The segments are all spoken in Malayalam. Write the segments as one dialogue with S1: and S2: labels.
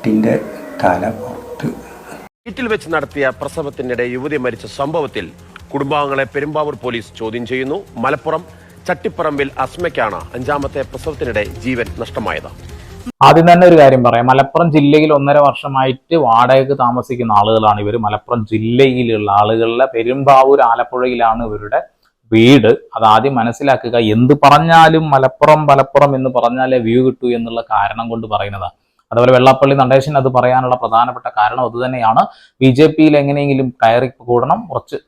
S1: കുട്ടിന്റെ തല പുറത്ത്
S2: വീട്ടിൽ വെച്ച് നടത്തിയ പ്രസവത്തിനിടെ യുവതി മരിച്ച സംഭവത്തിൽ കുടുംബാംഗങ്ങളെ പെരുമ്പാവൂർ പോലീസ് ചോദ്യം ചെയ്യുന്നു. മലപ്പുറം ചട്ടിപ്പറമ്പിൽ അസ്മയ്ക്കാണ് അഞ്ചാമത്തെ പ്രസവത്തിനിടെ ജീവൻ നഷ്ടമായത്.
S3: ആദ്യം തന്നെ ഒരു കാര്യം പറയാം. മലപ്പുറം ജില്ലയിൽ ഒന്നര വർഷമായിട്ട് വാടകയ്ക്ക് താമസിക്കുന്ന ആളുകളാണ് ഇവർ മലപ്പുറം ജില്ലയിലുള്ള ആളുകളിലെ പെരുമ്പാവൂർ ആലപ്പുഴയിലാണ് ഇവരുടെ വീട്. അത് ആദ്യം മനസ്സിലാക്കുക എന്ത് പറഞ്ഞാലും മലപ്പുറം മലപ്പുറം എന്ന് പറഞ്ഞാലേ വ്യൂ കിട്ടൂ എന്നുള്ള കാരണം കൊണ്ട് പറയുന്നതാണ് അതുപോലെ വെള്ളാപ്പള്ളി നടേശൻ അത് പറയാനുള്ള പ്രധാനപ്പെട്ട കാരണം അതുതന്നെയാണ് ബി ജെ പിയിൽ എങ്ങനെയെങ്കിലും കയറി കൂടണം കുറച്ച്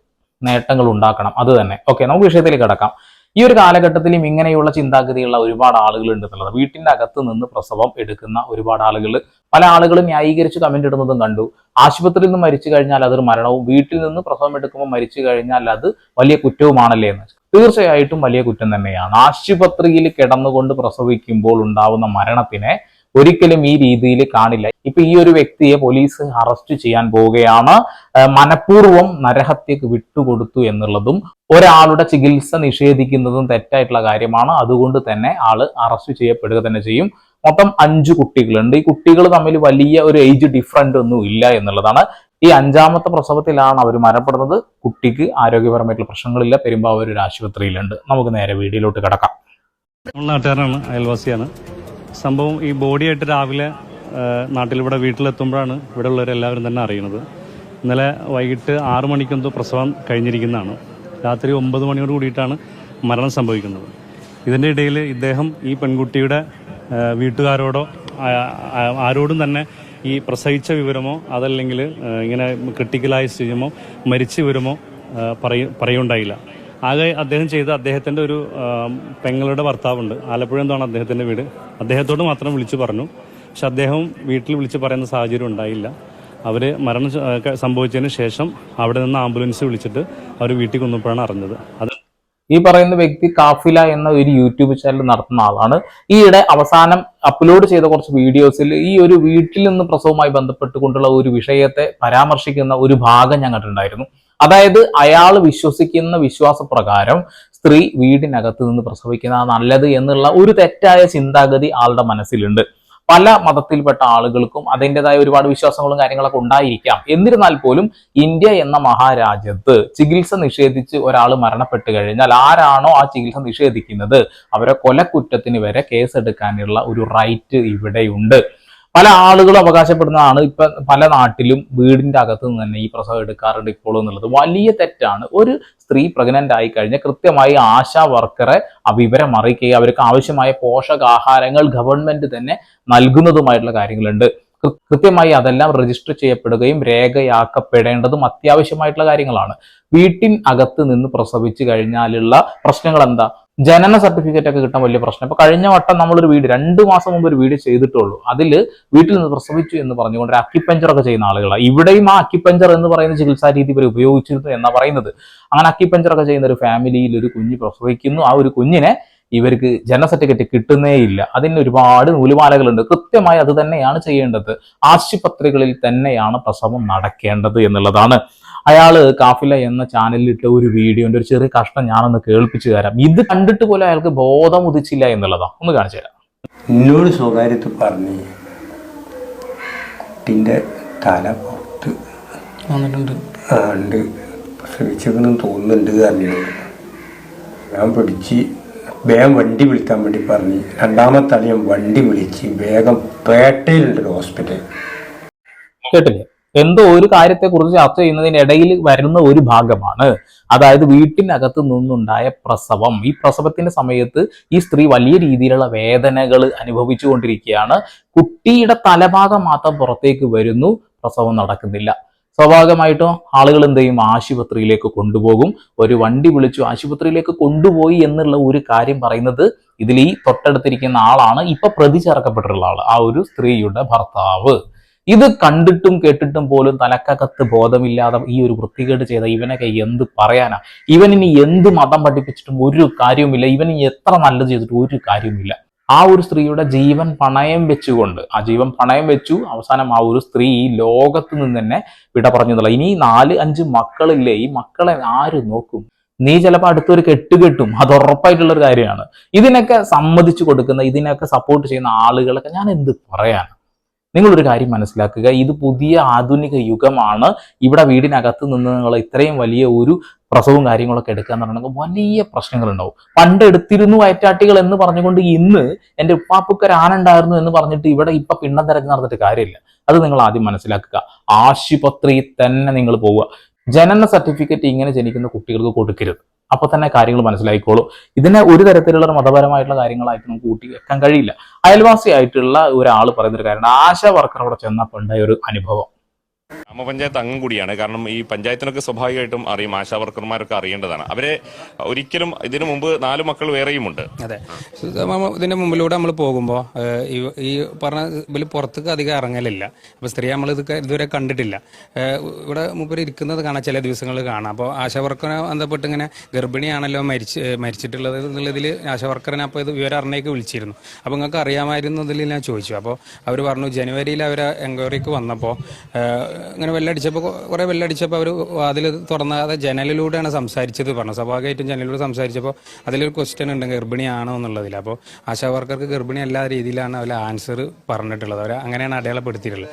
S3: നേട്ടങ്ങൾ ഉണ്ടാക്കണം അത് തന്നെ. ഓക്കെ നമുക്ക് വിഷയത്തിലേക്ക് കിടക്കാം. ഈ ഒരു കാലഘട്ടത്തിലും ഇങ്ങനെയുള്ള ചിന്താഗതിയുള്ള ഒരുപാട് ആളുകൾ ഉണ്ട് എന്നുള്ളത്. വീട്ടിന്റെ അകത്ത് നിന്ന് പ്രസവം എടുക്കുന്ന ഒരുപാട് ആളുകൾ പല ആളുകളും ന്യായീകരിച്ച് കമന്റ് ഇടുന്നതും കണ്ടു. ആശുപത്രിയിൽ നിന്ന് മരിച്ചു കഴിഞ്ഞാൽ അതൊരു മരണവും വീട്ടിൽ നിന്ന് പ്രസവം എടുക്കുമ്പോൾ മരിച്ചു കഴിഞ്ഞാൽ അത് വലിയ കുറ്റവുമാണല്ലേ എന്ന്. തീർച്ചയായിട്ടും വലിയ കുറ്റം തന്നെയാണ്. ആശുപത്രിയിൽ കിടന്നുകൊണ്ട് പ്രസവിക്കുമ്പോൾ ഉണ്ടാവുന്ന മരണത്തിനെ ഒരിക്കലും ഈ രീതിയിൽ കാണില്ല. ഇപ്പൊ ഈ ഒരു വ്യക്തിയെ പോലീസ് അറസ്റ്റ് ചെയ്യാൻ പോവുകയാണ്. മനഃപൂർവം നരഹത്യക്ക് വിട്ടുകൊടുത്തു എന്നുള്ളതും ഒരാളുടെ ചികിത്സ നിഷേധിക്കുന്നതും തെറ്റായിട്ടുള്ള കാര്യമാണ്. അതുകൊണ്ട് തന്നെ ആൾ അറസ്റ്റ് ചെയ്യപ്പെടുക തന്നെ ചെയ്യും. മൊത്തം അഞ്ചു കുട്ടികളുണ്ട്. ഈ കുട്ടികൾ തമ്മിൽ വലിയ ഒരു ഏജ് ഡിഫറന്റ് ഒന്നും ഇല്ല എന്നുള്ളതാണ്. ഈ അഞ്ചാമത്തെ പ്രസവത്തിലാണ് അവർ മരണപ്പെടുന്നത്. കുട്ടിക്ക് ആരോഗ്യപരമായിട്ടുള്ള പ്രശ്നങ്ങളില്ല. പെരുമ്പാവൂർ ഒരു ആശുപത്രിയിലുണ്ട്. നമുക്ക് നേരെ വീഡിയോയിലോട്ട് കിടക്കാം.
S4: നാട്ടുകാരാണ്. അയൽവാസിയാണ്. സംഭവം ഈ ബോഡിയായിട്ട് രാവിലെ നാട്ടിലിവിടെ വീട്ടിലെത്തുമ്പോഴാണ് ഇവിടെ ഉള്ളവരെല്ലാവരും തന്നെ അറിയുന്നത്. ഇന്നലെ വൈകിട്ട് ആറു മണിക്കെന്തോ പ്രസവം കഴിഞ്ഞിരിക്കുന്നതാണ്. രാത്രി ഒമ്പത് മണിയോട് കൂടിയിട്ടാണ് മരണം സംഭവിക്കുന്നത്. ഇതിന്റെ ഇടയിൽ ഇദ്ദേഹം ഈ പെൺകുട്ടിയുടെ വീട്ടുകാരോടോ ആരോടും തന്നെ ഈ പ്രസവിച്ച വിവരമോ അതല്ലെങ്കിൽ ഇങ്ങനെ ക്രിട്ടിക്കലായ സ്ഥിതിമോ മരിച്ച വിവരമോ പറയ പറയുണ്ടായില്ല ആകെ അദ്ദേഹം ചെയ്ത അദ്ദേഹത്തിന്റെ ഒരു പെങ്ങളുടെ ഭർത്താവുണ്ട്. ആലപ്പുഴ എന്താണ് അദ്ദേഹത്തിന്റെ വീട്? അദ്ദേഹത്തോട് മാത്രം വിളിച്ചു പറഞ്ഞു. പക്ഷെ അദ്ദേഹം വീട്ടിൽ വിളിച്ചു പറയുന്ന സാഹചര്യം ഉണ്ടായില്ല. അവർ മരണം സംഭവിച്ചതിന് ശേഷം അവിടെ നിന്ന് ആംബുലൻസ് വിളിച്ചിട്ട് അവർ വീട്ടിൽ കൊന്നപ്പോഴാണ് അറിഞ്ഞത്. അത്
S3: ഈ പറയുന്ന വ്യക്തി കാഫില എന്ന ഒരു യൂട്യൂബ് ചാനൽ നടത്തുന്ന ആളാണ്. ഈയിടെ അവസാനം അപ്ലോഡ് ചെയ്ത കുറച്ച് വീഡിയോസിൽ ഈ ഒരു വീട്ടിൽ നിന്ന് പ്രസവവുമായി ബന്ധപ്പെട്ടുകൊണ്ടുള്ള ഒരു വിഷയത്തെ പരാമർശിക്കുന്ന ഒരു ഭാഗം ഞാൻ കണ്ടിട്ടുണ്ടായിരുന്നു അതായത് അയാൾ വിശ്വസിക്കുന്ന വിശ്വാസപ്രകാരം സ്ത്രീ വീടിനകത്ത് നിന്ന് പ്രസവിക്കുന്ന നല്ലത് എന്നുള്ള ഒരു തെറ്റായ ചിന്താഗതി ആളുടെ മനസ്സിലുണ്ട്. പല മതത്തിൽപ്പെട്ട ആളുകൾക്കും അതിന്റെതായ ഒരുപാട് വിശ്വാസങ്ങളും കാര്യങ്ങളൊക്കെ ഉണ്ടായിരിക്കാം. എന്നിരുന്നാൽ പോലും ഇന്ത്യ എന്ന മഹാരാജ്യത്ത് ചികിത്സ നിഷേധിച്ച് ഒരാൾ മരണപ്പെട്ടു കഴിഞ്ഞാൽ ആരാണോ ആ ചികിത്സ നിഷേധിക്കുന്നത്? അവരെ കൊലക്കുറ്റത്തിന് വരെ കേസെടുക്കാനുള്ള ഒരു റൈറ്റ് ഇവിടെയുണ്ട്. പല ആളുകളും അവകാശപ്പെടുന്നതാണ്. ഇപ്പൊ പല നാട്ടിലും വീടിന്റെ അകത്ത് നിന്ന് തന്നെ ഈ പ്രസവം എടുക്കാറുണ്ട് ഇപ്പോൾ എന്നുള്ളത്. വലിയ തെറ്റാണ്. ഒരു സ്ത്രീ പ്രഗ്നന്റ് ആയി കഴിഞ്ഞാൽ കൃത്യമായി ആശാ വർക്കറെ ആ വിവരം അറിയിക്കുകയും അവർക്ക് ആവശ്യമായ പോഷകാഹാരങ്ങൾ ഗവൺമെന്റ് തന്നെ നൽകുന്നതുമായിട്ടുള്ള കാര്യങ്ങളുണ്ട്. കൃത്യമായി അതെല്ലാം രജിസ്റ്റർ ചെയ്യപ്പെടുകയും രേഖയാക്കപ്പെടേണ്ടതും അത്യാവശ്യമായിട്ടുള്ള കാര്യങ്ങളാണ്. വീട്ടിൻ അകത്ത് നിന്ന് പ്രസവിച്ചു കഴിഞ്ഞാലുള്ള പ്രശ്നങ്ങൾ എന്താ ജനന സർട്ടിഫിക്കറ്റ് ഒക്കെ കിട്ടാൻ വലിയ പ്രശ്നം. ഇപ്പൊ കഴിഞ്ഞ വട്ടം നമ്മളൊരു വീട് രണ്ട് മാസം മുമ്പ് ഒരു വീട് ചെയ്തിട്ടുള്ളൂ. അതിൽ വീട്ടിൽ നിന്ന് പ്രസവിച്ചു എന്ന് പറഞ്ഞുകൊണ്ട് അക്യുപഞ്ചർ ഒക്കെ ചെയ്യുന്ന ആളുകളാണ് ഇവിടെയും ആ അക്കിപ്പഞ്ചർ എന്ന് പറയുന്ന ചികിത്സാ രീതി ഇവർ ഉപയോഗിച്ചിരുന്നു എന്ന് പറയുന്നത്. അങ്ങനെ അക്കിപ്പഞ്ചർ ഒക്കെ ചെയ്യുന്ന ഒരു ഫാമിലിയിൽ ഒരു കുഞ്ഞ് പ്രസവിക്കുന്നു. ആ ഒരു കുഞ്ഞിനെ ഇവർക്ക് ജനന സർട്ടിഫിക്കറ്റ് കിട്ടുന്നേ ഇല്ല അതിന് ഒരുപാട് നൂലുമാലകളുണ്ട്. കൃത്യമായി അത് തന്നെയാണ് ചെയ്യേണ്ടത്. ആശുപത്രികളിൽ തന്നെയാണ് പ്രസവം നടക്കേണ്ടത് എന്നുള്ളതാണ്. അയാൾ കാഫില എന്ന ചാനലിൽ ഇട്ട ഒരു വീഡിയോന്റെ ഒരു ചെറിയ കഷ്ണം ഞാനൊന്ന് കേൾപ്പിച്ചു തരാം. ഇത് കണ്ടിട്ട് പോലും അയാൾക്ക് ബോധം ഉദിച്ചില്ല എന്നുള്ളതാ. ഒന്ന് കാണിച്ചു തരാം.
S1: എന്നോട് സ്വകാര്യത്തിൽ പറഞ്ഞു കുട്ടിന്റെ തല പുറത്ത്
S5: വന്നിട്ടുണ്ട്.
S1: ആ, ഉണ്ട്. പ്രസവിച്ചെന്ന് തോന്നുന്നുണ്ട് ഞാൻ പിടിച്ച് വേഗം വണ്ടി വിളിക്കാൻ വേണ്ടി പറഞ്ഞു രണ്ടാമത്തെ അളിയൻ വണ്ടി വിളിച്ച് വേഗം പേട്ടയിലുണ്ട് ഹോസ്പിറ്റൽ
S3: കേട്ടില്ലേ? എന്തോ ഒരു കാര്യത്തെ കുറിച്ച് ചർച്ച ചെയ്യുന്നതിനിടയിൽ വരുന്ന ഒരു ഭാഗമാണ്. അതായത് വീട്ടിനകത്ത് നിന്നുണ്ടായ പ്രസവം. ഈ പ്രസവത്തിന്റെ സമയത്ത് ഈ സ്ത്രീ വലിയ രീതിയിലുള്ള വേദനകൾ അനുഭവിച്ചുകൊണ്ടിരിക്കുകയാണ് കുട്ടിയുടെ തലഭാഗം മാത്രം പുറത്തേക്ക് വരുന്നു. പ്രസവം നടക്കുന്നില്ല. സ്വാഭാവികമായിട്ടും ആളുകൾ എന്ത് ചെയ്യും? ആശുപത്രിയിലേക്ക് കൊണ്ടുപോകും. ഒരു വണ്ടി വിളിച്ചു ആശുപത്രിയിലേക്ക് കൊണ്ടുപോയി എന്നുള്ള ഒരു കാര്യം പറയുന്നത് ഇതിൽ ഈ തൊട്ടടുത്തിരിക്കുന്ന ആളാണ്. ഇപ്പൊ പ്രതി ചേർക്കപ്പെട്ടിട്ടുള്ള ആൾ ആ ഒരു സ്ത്രീയുടെ ഭർത്താവ്. ഇത് കണ്ടിട്ടും കേട്ടിട്ടും പോലും തലക്കകത്ത് ബോധമില്ലാതെ ഈ ഒരു വൃത്തികേട് ചെയ്ത ഇവനൊക്കെ എന്ത് പറയാനാ? ഇവനിനി എന്ത് മതം പഠിപ്പിച്ചിട്ടും ഒരു കാര്യവുമില്ല. ഇവനി എത്ര നല്ലത് ചെയ്തിട്ടും ഒരു കാര്യവുമില്ല. ആ ഒരു സ്ത്രീയുടെ ജീവൻ പണയം വെച്ചുകൊണ്ട് ആ ജീവൻ പണയം വെച്ചു. അവസാനം ആ ഒരു സ്ത്രീ ഈ ലോകത്ത് നിന്ന് തന്നെ വിട പറഞ്ഞു എന്നുള്ള ഇനി നാല് അഞ്ച് മക്കളില്ലേ? ഈ മക്കളെ ആര് നോക്കും? നീ ചിലപ്പോൾ അടുത്തൊരു കെട്ട് കെട്ടും. അത് ഉറപ്പായിട്ടുള്ള ഒരു കാര്യമാണ്. ഇതിനൊക്കെ സമ്മതിച്ചു കൊടുക്കുന്ന ഇതിനൊക്കെ സപ്പോർട്ട് ചെയ്യുന്ന ആളുകളൊക്കെ ഞാൻ എന്ത് പറയാനാ? നിങ്ങളൊരു കാര്യം മനസ്സിലാക്കുക. ഇത് പുതിയ ആധുനിക യുഗമാണ്. ഇവിടെ വീടിനകത്ത് നിന്ന് നിങ്ങൾ ഇത്രയും വലിയ ഒരു പ്രസവവും കാര്യങ്ങളൊക്കെ എടുക്കുക എന്ന് പറഞ്ഞാൽ വലിയ പ്രശ്നങ്ങളുണ്ടാവും. പണ്ട് എടുത്തിരുന്നു വയറ്റാട്ടികൾ എന്ന് പറഞ്ഞുകൊണ്ട് ഇന്ന് എന്റെ ഉപ്പാപ്പുക്കർ ആനുണ്ടായിരുന്നു എന്ന് പറഞ്ഞിട്ട് ഇവിടെ ഇപ്പൊ പിണ്ണം തിരഞ്ഞു നടന്നിട്ട് കാര്യമില്ല. അത് നിങ്ങൾ ആദ്യം മനസ്സിലാക്കുക. ആശുപത്രിയിൽ തന്നെ നിങ്ങൾ പോവുക. ജനന സർട്ടിഫിക്കറ്റ് ഇങ്ങനെ ജനിക്കുന്ന കുട്ടികൾക്ക് കൊടുക്കരുത്. അപ്പൊ തന്നെ കാര്യങ്ങൾ മനസ്സിലായിക്കോളൂ. ഇതിനെ ഒരു തരത്തിലുള്ള മതപരമായിട്ടുള്ള കാര്യങ്ങളായിട്ട് നമുക്ക് കൂട്ടി വെക്കാൻ കഴിയില്ല. അയൽവാസിയായിട്ടുള്ള ഒരാൾ പറയുന്നൊരു കാര്യമാണ്. കാര്യം ആശാ വർക്കർ അവിടെ ചെന്നപ്പോൾ ഉണ്ടായ ഒരു അനുഭവം.
S5: ഗ്രാമപഞ്ചായത്ത് അംഗം കൂടിയാണ്. കാരണം ഈ പഞ്ചായത്തിനൊക്കെ സ്വാഭാവികമായിട്ടും അറിയും ആശാ വർക്കർമാരൊക്കെ അറിയേണ്ടതാണ്. അവരെ ഒരിക്കലും ഇതിനു മുമ്പ് നാല് മക്കൾ വേറെയുമുണ്ട്.
S6: അതെ. ഇതിന്റെ മുമ്പിലൂടെ നമ്മൾ പോകുമ്പോൾ ഈ പറഞ്ഞ ഇതിൽ പുറത്തേക്ക് അധികം ഇറങ്ങലില്ല. അപ്പൊ സ്ത്രീ നമ്മൾ ഇത് ഇതുവരെ കണ്ടിട്ടില്ല. ഇവിടെ മുമ്പിൽ ഇരിക്കുന്നത് കാണാം ചില ദിവസങ്ങളിൽ കാണാം. അപ്പോൾ ആശാ വർക്കറെ ബന്ധപ്പെട്ട് ഇങ്ങനെ ഗർഭിണിയാണല്ലോ മരിച്ച് മരിച്ചിട്ടുള്ളത് എന്നുള്ളതിൽ ആശാവർക്കറിനെ അപ്പോൾ ഇത് വിവരം അറിഞ്ഞേക്ക് വിളിച്ചിരുന്നു. അപ്പോൾ നിങ്ങൾക്ക് അറിയാമായിരുന്നതിൽ ഞാൻ ചോദിച്ചു. അപ്പോൾ അവർ പറഞ്ഞു ജനുവരിയിൽ അവർ എൻക്വയറിക്ക് വന്നപ്പോൾ ഇങ്ങനെ വെല്ലടിച്ചപ്പോൾ കുറേ വെല്ലടിച്ചപ്പോൾ അവർ വാതിൽ തുറന്നാതെ ജനലിലൂടെയാണ് സംസാരിച്ചത് പറഞ്ഞു സ്വാഭാവികമായിട്ടും ജനലിലൂടെ സംസാരിച്ചപ്പോൾ അതിലൊരു ക്വസ്റ്റ്യൻ ഉണ്ട് ഗർഭിണിയാണോ എന്നുള്ളതിൽ അപ്പോൾ ആശാ വർക്കർക്ക് ഗർഭിണി എല്ലാ രീതിയിലാണ് അവർ ആൻസർ പറഞ്ഞിട്ടുള്ളത്. അവർ അങ്ങനെയാണ് അടയാളപ്പെടുത്തിയിട്ടുള്ളത്.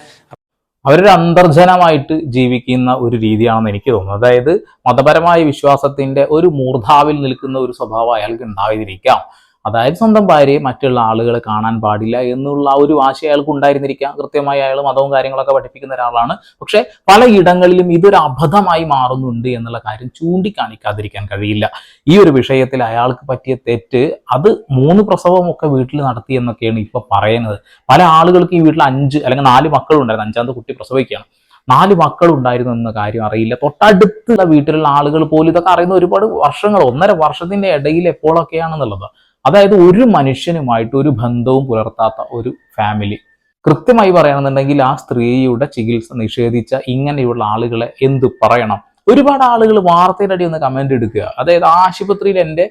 S3: അവരൊരു അന്തർജനമായിട്ട് ജീവിക്കുന്ന ഒരു രീതിയാണെന്ന് എനിക്ക് തോന്നുന്നത് അതായത് മതപരമായ വിശ്വാസത്തിന്റെ ഒരു മൂർധാവിൽ നിൽക്കുന്ന ഒരു സ്വഭാവം അയാൾക്ക് ഉണ്ടായിരിക്കാം അതായത് സ്വന്തം ഭാര്യയെ മറ്റുള്ള ആളുകളെ കാണാൻ പാടില്ല എന്നുള്ള ഒരു വാശി അയാൾക്ക് ഉണ്ടായിരുന്നിരിക്കാം. കൃത്യമായി അയാൾ മതവും കാര്യങ്ങളൊക്കെ പഠിപ്പിക്കുന്ന ഒരാളാണ്. പക്ഷെ പലയിടങ്ങളിലും ഇതൊരു അബദ്ധമായി മാറുന്നുണ്ട് എന്നുള്ള കാര്യം ചൂണ്ടിക്കാണിക്കാതിരിക്കാൻ കഴിയില്ല. ഈ ഒരു വിഷയത്തിൽ അയാൾക്ക് പറ്റിയ തെറ്റ് അത് മൂന്ന് പ്രസവമൊക്കെ വീട്ടിൽ നടത്തി എന്നൊക്കെയാണ് ഇപ്പൊ പറയുന്നത്. പല ആളുകൾക്ക് ഈ വീട്ടിൽ അഞ്ച് അല്ലെങ്കിൽ നാല് മക്കളുണ്ടായിരുന്നു. അഞ്ചാമത്തെ കുട്ടി പ്രസവിക്കുകയാണ്. നാല് മക്കൾ ഉണ്ടായിരുന്നു എന്ന കാര്യം അറിയില്ല. തൊട്ടടുത്തുള്ള വീട്ടിലുള്ള ആളുകൾ പോലും ഇതൊക്കെ അറിയുന്ന ഒരുപാട് വർഷങ്ങൾ ഒന്നര വർഷത്തിന്റെ ഇടയിൽ എപ്പോഴൊക്കെയാണെന്നുള്ളത്. അതായത് ഒരു മനുഷ്യനുമായിട്ട് ഒരു ബന്ധവും പുലർത്താത്ത ഒരു ഫാമിലി കൃത്യമായി പറയണമെന്നുണ്ടെങ്കിൽ ആ സ്ത്രീയുടെ ചികിത്സ നിഷേധിച്ച ഇങ്ങനെയുള്ള ആളുകളെ എന്തു പറയണം? ഒരുപാട് ആളുകൾ വാർത്തയുടെ അടി ഒന്ന് കമന്റ് എടുക്കുക. അതായത് ആശുപത്രിയിൽ എന്റെ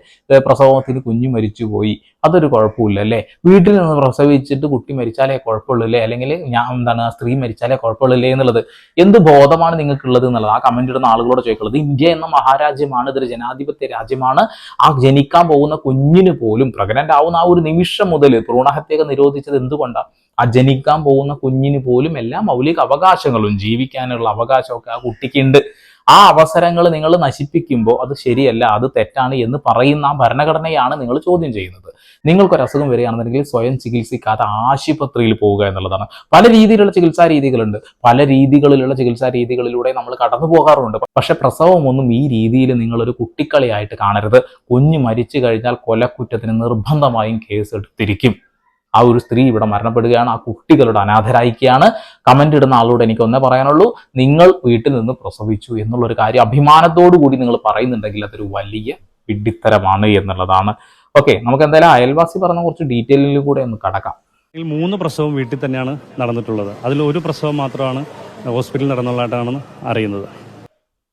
S3: പ്രസവത്തിന് കുഞ്ഞു മരിച്ചുപോയി. അതൊരു കുഴപ്പമില്ല അല്ലേ? വീട്ടിൽ നിന്ന് പ്രസവിച്ചിട്ട് കുട്ടി മരിച്ചാലേ കുഴപ്പമുള്ളൂ അല്ലേ? അല്ലെങ്കിൽ ഞാൻ എന്താണ് ആ സ്ത്രീ മരിച്ചാലേ കുഴപ്പമുള്ളല്ലേ എന്നുള്ളത്. എന്ത് ബോധമാണ് നിങ്ങൾക്കുള്ളത് എന്നുള്ളത്? ആ കമന്റ് ഇടുന്ന ആളുകളോട് ചോദിക്കുന്നത് ഇന്ത്യ എന്ന മഹാരാജ്യമാണ് ഇതൊരു ജനാധിപത്യ രാജ്യമാണ്. ആ ജനിക്കാൻ പോകുന്ന കുഞ്ഞിന് പോലും പ്രഗ്നന്റ് ആവുന്ന ആ ഒരു നിമിഷം മുതൽ ഭ്രൂണഹത്യയൊക്കെ നിരോധിച്ചത് എന്തുകൊണ്ടാണ് ആ ജനിക്കാൻ പോകുന്ന കുഞ്ഞിന് പോലും എല്ലാ മൗലിക അവകാശങ്ങളും ജീവിക്കാനുള്ള അവകാശമൊക്കെ ആ കുട്ടിക്കുണ്ട്. ആ അവസരങ്ങൾ നിങ്ങൾ നശിപ്പിക്കുമ്പോൾ അത് ശരിയല്ല അത് തെറ്റാണ് എന്ന് പറയുന്ന ഭരണഘടനയാണ് നിങ്ങൾ ചോദ്യം ചെയ്യുന്നത്. നിങ്ങൾക്കൊരു അസുഖം വരികയാണെന്നുണ്ടെങ്കിൽ സ്വയം ചികിത്സിക്കാതെ ആശുപത്രിയിൽ പോവുക എന്നുള്ളതാണ്. പല രീതിയിലുള്ള ചികിത്സാ രീതികളുണ്ട്. പല രീതികളിലുള്ള ചികിത്സാ രീതികളിലൂടെ നമ്മൾ കടന്നു പോകാറുണ്ട്. പക്ഷെ പ്രസവമൊന്നും ഈ രീതിയിൽ നിങ്ങളൊരു കുട്ടിക്കളിയായിട്ട് കാണരുത്. കുഞ്ഞ് മരിച്ചു കഴിഞ്ഞാൽ കൊലക്കുറ്റത്തിന് നിർബന്ധമായും കേസ് എടുത്തിരിക്കും. ആ ഒരു സ്ത്രീ ഇവിടെ മരണപ്പെടുകയാണ് ആ കുട്ടികളുടെ അനാഥരായിക്കുകയാണ് കമന്റ് ഇടുന്ന ആളോട് എനിക്ക് ഒന്നേ പറയാനുള്ളൂ നിങ്ങൾ വീട്ടിൽ നിന്ന് പ്രസവിച്ചു എന്നുള്ളൊരു കാര്യം അഭിമാനത്തോടു കൂടി നിങ്ങൾ പറയുന്നുണ്ടെങ്കിൽ അതൊരു വലിയ വിഡ്ഢിത്തരമാണ് എന്നുള്ളതാണ്. ഓക്കെ നമുക്ക് എന്തായാലും അയൽവാസി പറഞ്ഞ കുറച്ച് ഡീറ്റെയിലിൽ കൂടെ ഒന്ന് കടക്കാം.
S4: മൂന്ന് പ്രസവം വീട്ടിൽ തന്നെയാണ് നടന്നിട്ടുള്ളത്. അതിൽ ഒരു പ്രസവം മാത്രമാണ് ഹോസ്പിറ്റലിൽ നടന്നുള്ളതായിട്ടാണ് അറിയുന്നത്.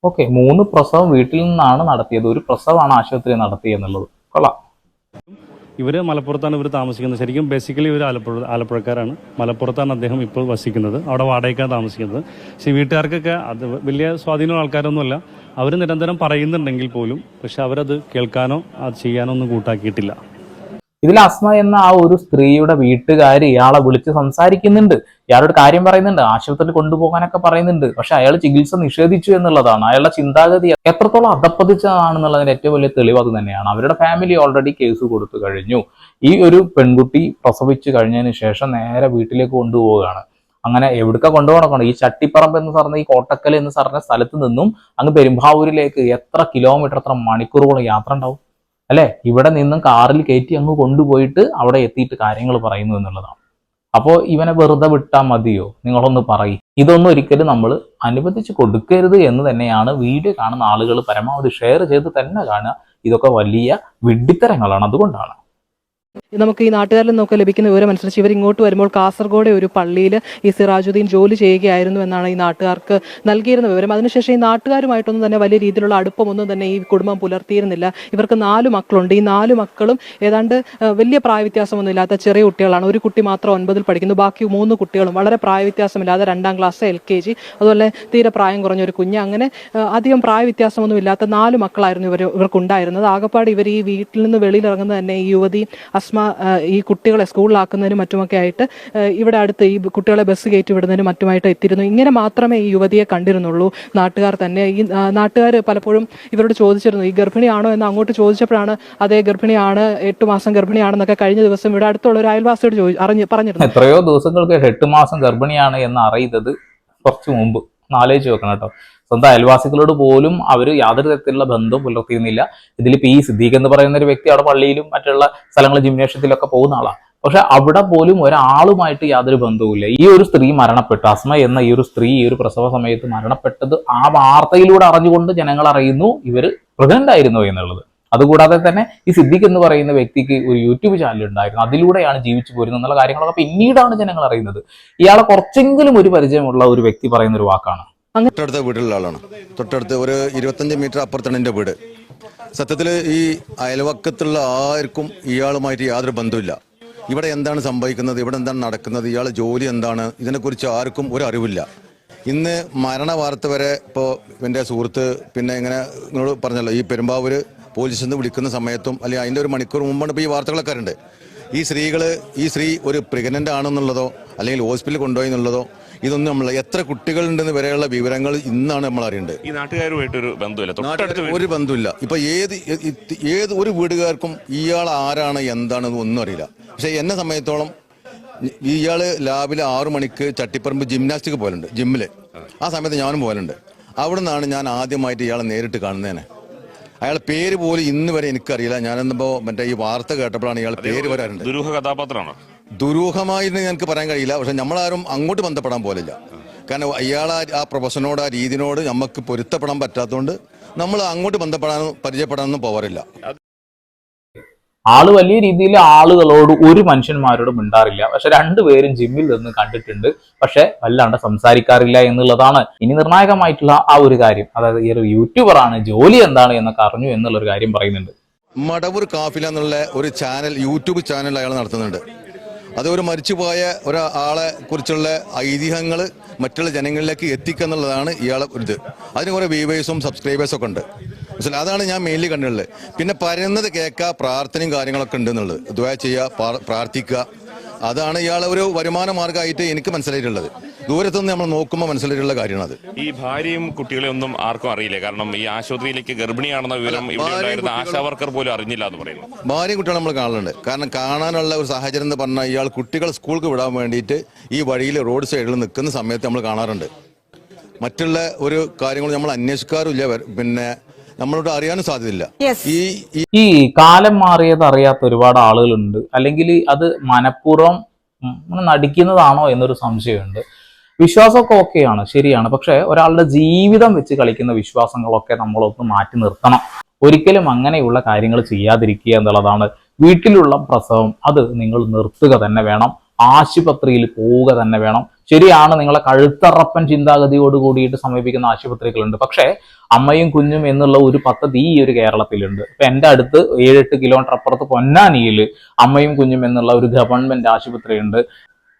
S3: ഓക്കെ മൂന്ന് പ്രസവം വീട്ടിൽ നിന്നാണ് നടത്തിയത്. ഒരു പ്രസവമാണ് ആശുപത്രി നടത്തിയെന്നുള്ളത് കൊള്ളാം.
S4: ഇവർ മലപ്പുറത്താണ് ഇവർ താമസിക്കുന്നത്. ശരിക്കും ബേസിക്കലി ഇവർ ആലപ്പുഴ ആലപ്പുഴക്കാരാണ്. മലപ്പുറത്താണ് അദ്ദേഹം ഇപ്പോൾ വസിക്കുന്നത്. അവിടെ വാടകയ്ക്കാണ് താമസിക്കുന്നത്. പക്ഷേ വീട്ടുകാർക്കൊക്കെ അത് വലിയ സ്വാധീനമുള്ള ആൾക്കാരൊന്നുമല്ല. അവർ നിരന്തരം പറയുന്നുണ്ടെങ്കിൽ പോലും പക്ഷെ അവരത് കേൾക്കാനോ അത് ചെയ്യാനോ ഒന്നും കൂട്ടാക്കിയിട്ടില്ല.
S3: ഇതിൽ അസ്മ എന്ന ആ ഒരു സ്ത്രീയുടെ വീട്ടുകാർ ഇയാളെ വിളിച്ച് സംസാരിക്കുന്നുണ്ട്. ഇയാളോട് കാര്യം പറയുന്നുണ്ട്. ആശുപത്രിയിൽ കൊണ്ടുപോകാനൊക്കെ പറയുന്നുണ്ട്. പക്ഷെ അയാൾ ചികിത്സ നിഷേധിച്ചു എന്നുള്ളതാണ്. അയാളുടെ ചിന്താഗതി എത്രത്തോളം അധപ്പതിച്ചതാണെന്നുള്ളതിന്റെ ഏറ്റവും വലിയ തെളിവ് അത് തന്നെയാണ്. അവരുടെ ഫാമിലി ഓൾറെഡി കേസ് കൊടുത്തു കഴിഞ്ഞു. ഈ ഒരു പെൺകുട്ടി പ്രസവിച്ചു കഴിഞ്ഞതിന് ശേഷം നേരെ വീട്ടിലേക്ക് കൊണ്ടുപോവുകയാണ്. അങ്ങനെ എവിടേക്ക കൊണ്ടുപോകണം ഈ ചട്ടിപ്പറമ്പ് എന്ന് പറഞ്ഞ ഈ കോട്ടക്കൽ എന്ന് പറഞ്ഞ സ്ഥലത്ത് നിന്നും അങ്ങ് പെരുമ്പാവൂരിലേക്ക് എത്ര കിലോമീറ്റർ എത്ര മണിക്കൂറുകളും യാത്ര ഉണ്ടാവും? അല്ലെ? ഇവിടെ നിന്നും കാറിൽ കയറ്റി അങ്ങ് കൊണ്ടുപോയിട്ട് അവിടെ എത്തിയിട്ട് കാര്യങ്ങൾ പറയുന്നു എന്നുള്ളതാണ്. അപ്പോൾ ഇവനെ വെറുതെ വിട്ടാൽ മതിയോ? നിങ്ങളൊന്ന് പറയും. ഇതൊന്നും ഒരിക്കലും നമ്മൾ അനുവദിച്ച് കൊടുക്കരുത് എന്ന് തന്നെയാണ് വീഡിയോ കാണുന്ന ആളുകൾ പരമാവധി ഷെയർ ചെയ്ത് തന്നെ കാണുക. ഇതൊക്കെ വലിയ വിഡ്ഢിത്തരങ്ങളാണ്. അതുകൊണ്ടാണ്.
S7: നമുക്ക് ഈ നാട്ടുകാരിൽ നിന്നൊക്കെ ലഭിക്കുന്ന വിവരം അനുസരിച്ച് ഇവർ ഇങ്ങോട്ട് വരുമ്പോൾ കാസർഗോഡ് ഒരു പള്ളിയിൽ ഈ സിറാജുദ്ദീൻ ജോലി ചെയ്യുകയായിരുന്നു എന്നാണ് ഈ നാട്ടുകാർക്ക് നൽകിയിരുന്ന വിവരം. അതിനുശേഷം ഈ നാട്ടുകാരുമായിട്ടൊന്നും തന്നെ വലിയ രീതിയിലുള്ള അടുപ്പമൊന്നും തന്നെ ഈ കുടുംബം പുലർത്തിയിരുന്നില്ല. ഇവർക്ക് നാല് മക്കളുണ്ട്. ഈ നാല് മക്കളും ഏതാണ്ട് വലിയ പ്രായവ്യത്യാസമൊന്നും ഇല്ലാത്ത ചെറിയ കുട്ടികളാണ്. ഒരു കുട്ടി മാത്രം ഒൻപതിൽ പഠിക്കുന്നു. ബാക്കി മൂന്ന് കുട്ടികളും വളരെ പ്രായവ്യത്യാസമില്ലാതെ രണ്ടാം ക്ലാസ് എൽ കെ ജി. അതുപോലെ തീരെ പ്രായം കുറഞ്ഞ ഒരു കുഞ്ഞ്. അങ്ങനെ അധികം പ്രായവ്യത്യാസമൊന്നും ഇല്ലാത്ത നാല് മക്കളായിരുന്നു ഇവർ ഇവർക്കുണ്ടായിരുന്നത്. ആകപ്പാട് ഇവർ ഈ വീട്ടിൽ നിന്ന് വെളിയിലിറങ്ങുന്നത് തന്നെ ഈ യുവതി അസ്മ ആ, ഈ കുട്ടികളെ സ്കൂളിലാക്കുന്നതിനും മറ്റുമൊക്കെ ആയിട്ട് ഇവിടെ അടുത്ത് ഈ കുട്ടികളെ ബസ് കയറ്റി വിടുന്നതിനും മറ്റുമായിട്ട് എത്തിയിരുന്നു. ഇങ്ങനെ മാത്രമേ ഈ യുവതിയെ കണ്ടിരുന്നുള്ളൂ. നാട്ടുകാർ തന്നെ. ഈ നാട്ടുകാർ പലപ്പോഴും ഇവരോട് ചോദിച്ചിരുന്നു ഈ ഗർഭിണിയാണോ? എന്ന് അങ്ങോട്ട് ചോദിച്ചപ്പോഴാണ് അതേ ഗർഭിണിയാണ് എട്ട് മാസം ഗർഭിണിയാണെന്നൊക്കെ കഴിഞ്ഞ ദിവസം ഇവിടെ അടുത്തുള്ള ഒരു അയൽവാസിയോട് ചോദി അറിഞ്ഞ് പറഞ്ഞിരുന്നു.
S3: എത്രയോ ദിവസങ്ങൾക്ക് എട്ട് മാസം ഗർഭിണിയാണ് എന്ന് അറിയുന്നത് കുറച്ച് മുമ്പ്. നാലേജ് വെക്കണം കേട്ടോ. സ്വന്തം അയൽവാസികളോട് പോലും അവർ യാതൊരു തരത്തിലുള്ള ബന്ധവും പുലർത്തിയിരുന്നില്ല. ഇതിൽ പി സിദ്ദീഖ് എന്ന് പറയുന്ന ഒരു വ്യക്തി അവിടെ പള്ളിയിലും മറ്റുള്ള സ്ഥലങ്ങളിൽ ജിംനേഷ്യത്തിലൊക്കെ പോകുന്ന ആളാണ് പക്ഷെ അവിടെ പോലും ഒരാളുമായിട്ട് യാതൊരു ബന്ധവുമില്ല. ഈ ഒരു സ്ത്രീ മരണപ്പെട്ടു. അസ്മ എന്ന ഈ ഒരു സ്ത്രീ ഈ ഒരു പ്രസവ സമയത്ത് മരണപ്പെട്ടത് ആ വാർത്തയിലൂടെ അറിഞ്ഞുകൊണ്ട് ജനങ്ങൾ അറിയുന്നു ഇവർ പ്രഗ്നന്റ് ആയിരുന്നു എന്നുള്ളത്. അതുകൂടാതെ തന്നെ ഈ സിദ്ദിഖ് എന്ന് പറയുന്ന വ്യക്തിക്ക് ഒരു യൂട്യൂബ് ചാനൽ ഉണ്ടായിരുന്നു. അതിലൂടെയാണ് ജീവിച്ചു പോരുന്നത് എന്നുള്ള കാര്യങ്ങളൊക്കെ പിന്നീടാണ് ജനങ്ങൾ അറിയുന്നത്. ഇയാളെ കുറച്ചെങ്കിലും ഒരു പരിചയമുള്ള ഒരു വ്യക്തി പറയുന്ന ഒരു വാക്കാണ്.
S8: തൊട്ടടുത്ത വീട്ടിലുള്ള ആളാണ്. തൊട്ടടുത്ത് ഒരു ഇരുപത്തഞ്ച് മീറ്റർ അപ്പുറത്താണ് എന്റെ വീട്. സത്യത്തിൽ ഈ അയൽവക്കത്തുള്ള ആർക്കും ഇയാളുമായിട്ട് യാതൊരു ബന്ധമില്ല ഇവിടെ എന്താണ് സംഭവിക്കുന്നത്? ഇവിടെ എന്താണ് നടക്കുന്നത്? ഇയാളെ ജോലി എന്താണ്? ഇതിനെക്കുറിച്ച് ആർക്കും ഒരു അറിവില്ല. ഇന്ന് മരണ വാർത്ത വരെ ഇപ്പോൾ എന്റെ സുഹൃത്ത് പിന്നെ ഇങ്ങനെ നിങ്ങളോട് പറഞ്ഞല്ലോ ഈ പെരുമ്പാവൂർ പോലീസിൽ നിന്ന് വിളിക്കുന്ന സമയത്തും അല്ലെങ്കിൽ അതിന്റെ ഒരു മണിക്കൂർ മുമ്പാണ് ഇപ്പോൾ ഈ വാർത്തകളൊക്കെ ഉണ്ട് ഈ സ്ത്രീകൾ ഈ സ്ത്രീ ഒരു പ്രഗ്നന്റ് ആണെന്നുള്ളതോ അല്ലെങ്കിൽ ഹോസ്പിറ്റലിൽ കൊണ്ടുപോയി എന്നുള്ളതോ ഇതൊന്നും നമ്മൾ എത്ര കുട്ടികളുണ്ടെന്ന് വരെയുള്ള വിവരങ്ങൾ ഇന്നാണ് നമ്മൾ അറിയേണ്ടത്.
S5: ഈ നാട്ടുകാരുമായിട്ടൊരു ബന്ധമില്ല തൊട്ടടുത്ത്
S8: ഒരു ബന്ധമില്ല ഇപ്പൊ ഏത് ഏത് ഒരു വീടുകാർക്കും ഇയാൾ ആരാണ് എന്താണ് ഒന്നും അറിയില്ല. പക്ഷെ എന്നെ സമയത്തോളം ഇയാൾ രാവിലെ ആറു മണിക്ക് ചട്ടിപ്പറമ്പ് ജിംനാസ്റ്റിക് പോലുണ്ട് ജിമ്മിൽ. ആ സമയത്ത് ഞാനും പോലുണ്ട് അവിടെ നിന്നാണ് ഞാൻ ആദ്യമായിട്ട് ഇയാളെ നേരിട്ട് കാണുന്നതിനെ അയാളെ പേര് പോലും ഇന്ന് വരെ എനിക്കറിയില്ല. ഞാനെന്തോ മറ്റേ ഈ വാർത്ത കേട്ടപ്പോഴാണ് ഇയാളെ പേര് വരാറുണ്ട്.
S5: ദുരൂഹ കഥാപാത്രമാണ്?
S8: ദുരൂഹമായിട്ട് ഞങ്ങൾക്ക് പറയാൻ കഴിയില്ല. പക്ഷെ നമ്മളാരും അങ്ങോട്ട് ബന്ധപ്പെടാൻ പോലില്ല. കാരണം അയാൾ ആ പ്രൊഫഷനോട് ആ രീതിനോട് നമുക്ക് പൊരുത്തപ്പെടാൻ പറ്റാത്തതുകൊണ്ട് നമ്മൾ അങ്ങോട്ട് ബന്ധപ്പെടാനും പരിചയപ്പെടാനൊന്നും പോവാറില്ല.
S3: ആൾ വലിയ രീതിയിൽ ആളുകളോട് ഒരു മനുഷ്യന്മാരോട് മിണ്ടാറില്ല. പക്ഷെ രണ്ടുപേരും ജിമ്മിൽ നിന്ന് കണ്ടിട്ടുണ്ട്. പക്ഷെ വല്ലാണ്ട് സംസാരിക്കാറില്ല എന്നുള്ളതാണ് ഇനി നിർണായകമായിട്ടുള്ള ആ ഒരു കാര്യം. അതായത് ഈ ഒരു യൂട്യൂബറാണ് ജോലി എന്താണ് എന്നൊക്കെ അറിഞ്ഞു എന്നുള്ള ഒരു കാര്യം പറയുന്നുണ്ട്.
S8: മടവൂർ കാഫില എന്നുള്ള ഒരു ചാനൽ യൂട്യൂബ് ചാനൽ അയാൾ നടത്തുന്നുണ്ട്. അത് ഒരു മരിച്ചുപോയ ഒരാളെ കുറിച്ചുള്ള ഐതിഹ്യങ്ങൾ മറ്റുള്ള ജനങ്ങളിലേക്ക് എത്തിക്കുക എന്നുള്ളതാണ് ഇയാളെ ഇത്. അതിന് കുറേ വ്യൂവേഴ്സും സബ്സ്ക്രൈബേഴ്സും ഒക്കെ ഉണ്ട്. മനസ്സിലായി? അതാണ് ഞാൻ മെയിൻലി കണ്ടുള്ളത് പിന്നെ പരന്നത് കേൾക്കുക പ്രാർത്ഥനയും കാര്യങ്ങളൊക്കെ ഉണ്ട് എന്നുള്ളത്. ദ്വയ ചെയ്യുക പ്രാർത്ഥിക്കുക. അതാണ് ഇയാളെ ഒരു വരുമാന മാർഗമായിട്ട് എനിക്ക് മനസ്സിലായിട്ടുള്ളത്. ദൂരത്തുനിന്ന് നമ്മൾ നോക്കുമ്പോൾ മനസ്സിലായിട്ടുള്ള കാര്യമാണ് അത്.
S5: ഈ ഭാര്യയും കുട്ടികളെ ഒന്നും ആർക്കും അറിയില്ല. കാരണം ഈ ആശുപത്രിയിലേക്ക് ഗർഭിണിയാണെന്ന വിവരം ഇവിടെ ഉണ്ടായിരുന്ന
S8: കുട്ടികളും-
S5: ആശാവർക്കർ പോലും അറിഞ്ഞില്ല എന്ന് പറയുന്നു.
S8: ഭാര്യയും കുട്ടികൾ നമ്മൾ കാണുന്നുണ്ട് കാരണം കാണാനുള്ള ഒരു സാഹചര്യം എന്ന് പറഞ്ഞാൽ ഇയാൾ കുട്ടികൾ സ്കൂൾക്ക് വിടാൻ വേണ്ടിയിട്ട് ഈ വഴിയിൽ റോഡ് സൈഡിൽ നിൽക്കുന്ന സമയത്ത് നമ്മൾ കാണാറുണ്ട്. മറ്റുള്ള ഒരു കാര്യങ്ങൾ നമ്മൾ അന്വേഷിക്കാറില്ല. പിന്നെ നമ്മളോട് അറിയാനും സാധ്യതയില്ല. ഈ ഈ
S3: കാലം മാറിയത് അറിയാത്ത ഒരുപാട് ആളുകളുണ്ട്. അല്ലെങ്കിൽ അത് മനഃപൂർവം നടിക്കുന്നതാണോ എന്നൊരു സംശയമുണ്ട്. വിശ്വാസമൊക്കെ ഓക്കെയാണ് ശരിയാണ്. പക്ഷെ ഒരാളുടെ ജീവിതം വെച്ച് കളിക്കുന്ന വിശ്വാസങ്ങളൊക്കെ നമ്മളൊന്ന് മാറ്റി നിർത്തണം. ഒരിക്കലും അങ്ങനെയുള്ള കാര്യങ്ങൾ ചെയ്യാതിരിക്കുക എന്നുള്ളതാണ് വീട്ടിലുള്ള പ്രസവം. അത് നിങ്ങൾ നിർത്തുക തന്നെ വേണം. ആശുപത്രിയിൽ പോവുക തന്നെ വേണം. ശരിയാണ് നിങ്ങളെ കഴുത്തറപ്പൻ ചിന്താഗതിയോട് കൂടിയിട്ട് സമീപിക്കുന്ന ആശുപത്രികളുണ്ട്. പക്ഷേ അമ്മയും കുഞ്ഞും എന്നുള്ള ഒരു പദ്ധതി ഈ ഒരു കേരളത്തിലുണ്ട്. ഇപ്പൊ എന്റെ അടുത്ത് ഏഴെട്ട് കിലോമീറ്റർ അപ്പുറത്ത് പൊന്നാനിയിൽ അമ്മയും കുഞ്ഞും എന്നുള്ള ഒരു ഗവൺമെന്റ് ആശുപത്രിയുണ്ട്.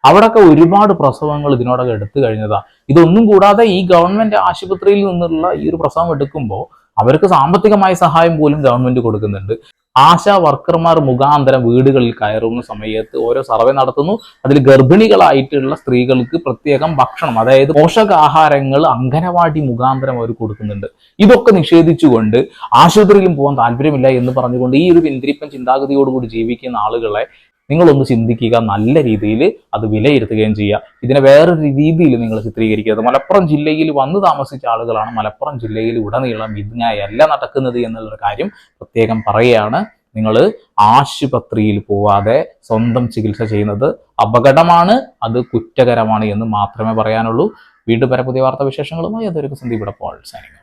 S3: അവിടൊക്കെ ഒരുപാട് പ്രസവങ്ങൾ ഇതിനോടൊക്കെ എടുത്തു കഴിഞ്ഞതാ. ഇതൊന്നും കൂടാതെ ഈ ഗവൺമെന്റ് ആശുപത്രിയിൽ നിന്നുള്ള ഈ ഒരു പ്രസവം എടുക്കുമ്പോൾ അവർക്ക് സാമ്പത്തികമായ സഹായം പോലും ഗവൺമെന്റ് കൊടുക്കുന്നുണ്ട്. ആശാ വർക്കർമാർ മുഖാന്തരം വീടുകളിൽ കയറുന്ന സമയത്ത് ഓരോ സർവേ നടത്തുന്നു. അതിൽ ഗർഭിണികളായിട്ടുള്ള സ്ത്രീകൾക്ക് പ്രത്യേകം ഭക്ഷണം അതായത് പോഷകാഹാരങ്ങൾ അംഗനവാടി മുഖാന്തരം അവർ കൊടുക്കുന്നുണ്ട്. ഇതൊക്കെ നിഷേധിച്ചുകൊണ്ട് ആശുപത്രിയിലും പോകാൻ താല്പര്യമില്ല എന്ന് പറഞ്ഞുകൊണ്ട് ഈ ഒരു പിന്തിരിപ്പൻ ചിന്താഗതിയോടുകൂടി ജീവിക്കുന്ന ആളുകളെ നിങ്ങളൊന്ന് ചിന്തിക്കുക നല്ല രീതിയിൽ അത് വിലയിരുത്തുകയും ചെയ്യുക. ഇതിനെ വേറൊരു രീതിയിൽ നിങ്ങൾ ചിത്രീകരിക്കരുത് മലപ്പുറം ജില്ലയിൽ വന്നു താമസിച്ച ആളുകളാണ് മലപ്പുറം ജില്ലയിൽ ഉടനീളം ഇതിനായല്ല നടക്കുന്നത് എന്നുള്ളൊരു കാര്യം പ്രത്യേകം പറയുകയാണ്. നിങ്ങൾ ആശുപത്രിയിൽ പോവാതെ സ്വന്തം ചികിത്സ ചെയ്യുന്നത് അപകടമാണ് അത് കുറ്റകരമാണ് എന്ന് മാത്രമേ പറയാനുള്ളൂ. വീണ്ടും വരെ പുതിയ വാർത്താ വിശേഷങ്ങളുമായി അതൊരു സന്ദീപ് പോൾ സൈനിങ്